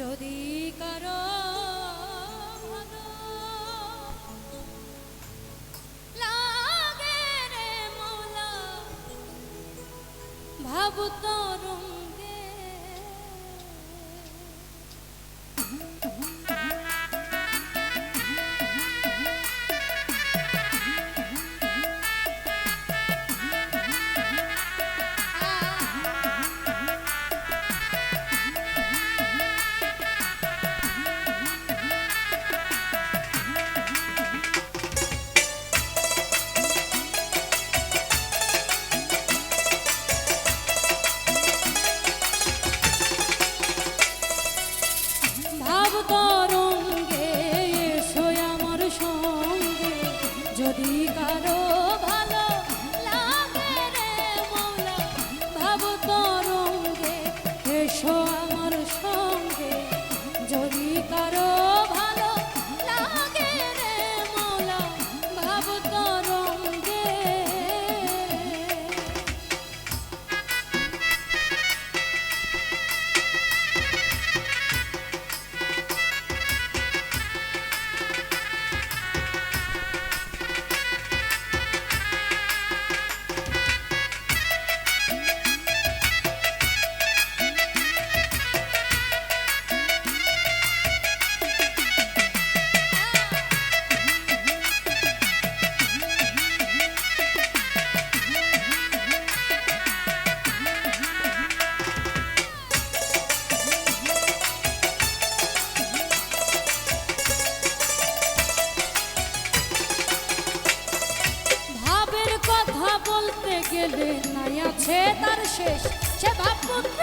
যদি কারও লাগে রে মোলা ভাবু গেলে নাই আছে তার শেষ। সে ভাব পুত্র